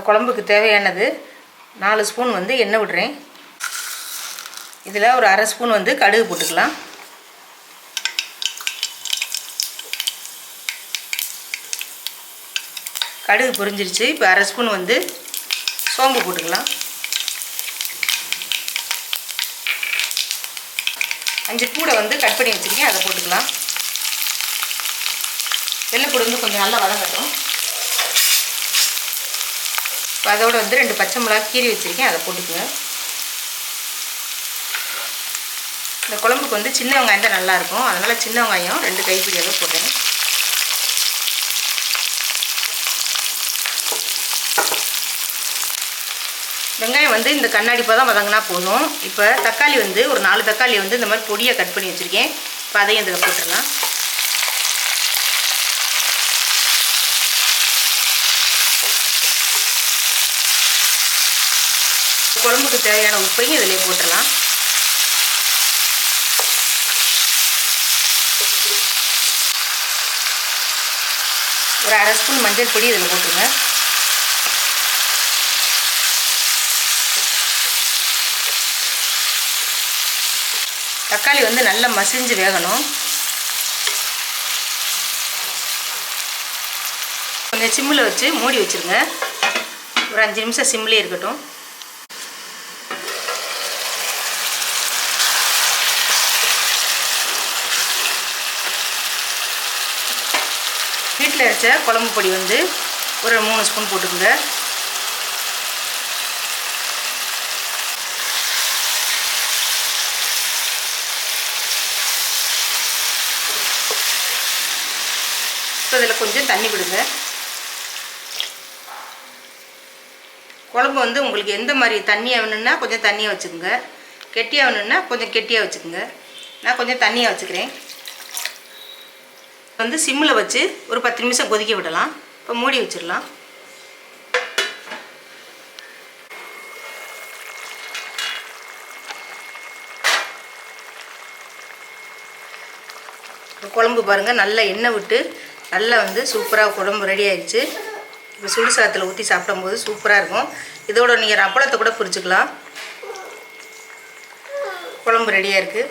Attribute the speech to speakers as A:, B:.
A: குழம்புக்கு தேவையானது நாலு ஸ்பூன் வந்து எண்ணெய் விடுறேன். இதில் ஒரு அரை ஸ்பூன் வந்து கடுகு போட்டுக்கலாம். கடுகு பொரிஞ்சிருச்சு. இப்போ அரை ஸ்பூன் வந்து சோம்பு போட்டுக்கலாம். அஞ்சு பூடை வந்து கட் பண்ணி வச்சுருக்கேன். அதை போட்டுக்கலாம். வெள்ளைப்பூடு வந்து கொஞ்சம் நல்லா வதங்கட்டும். அதோட வந்து ரெண்டு பச்சை மிளகா கீறி வச்சுருக்கேன். அதை போட்டுக்குங்க. இந்த குழம்புக்கு வந்து சின்ன வெங்காயம் தான் நல்லாயிருக்கும் அதனால் சின்ன வெங்காயம் ரெண்டு கைப்பிடி அளவு போடுறேன். வெங்காயம் வந்து இந்த கண்ணாடி பதம் வதங்கினா போதும். இப்போ தக்காளி வந்து ஒரு நாலு தக்காளி வந்து இந்த மாதிரி பொடியை கட் பண்ணி வச்சுருக்கேன். இப்போ அதையும் இதில் போட்டுடலாம். குழம்புக்கு தேவையான உப்பையும் இதிலே போட்டுடலாம். ஒரு அரை ஸ்பூன் மஞ்சள் பொடி இதில் போட்டுருங்க. தக்காளி வந்து நல்லா மசிஞ்சு வேகணும். கொஞ்சம் சிம்மில் வச்சு மூடி வச்சுருங்க. ஒரு அஞ்சு நிமிஷம் சிம்லேயே இருக்கட்டும். வீட்டில் அரைச்ச குழம்பு பொடி வந்து ஒரு மூணு ஸ்பூன் போட்டுக்கோங்க. இப்போ இதில் கொஞ்சம் தண்ணி விடுங்க. குழம்பு வந்து உங்களுக்கு எந்த மாதிரி தண்ணியாக வேணும்னா கொஞ்சம் தண்ணியாக வச்சுக்கோங்க. கெட்டியாக வேணும்னா கொஞ்சம் கெட்டியாக வச்சுக்கோங்க. நான் கொஞ்சம் தண்ணியாக வச்சுக்கிறேன். வந்து சிம்மில் வச்சு ஒரு பத்து நிமிஷம் கொதிக்க விடலாம். இப்போ மூடி வச்சிடலாம். குழம்பு பாருங்கள் நல்லா எண்ணெய் விட்டு நல்லா வந்து சூப்பராக குழம்பு ரெடி ஆயிடுச்சு. இப்போ சுடு சாதத்தில் ஊற்றி சாப்பிடும்போது சூப்பராக இருக்கும். இதோட நீங்கள் அப்பளத்தை கூட பிரிச்சுக்கலாம். குழம்பு ரெடியாக இருக்குது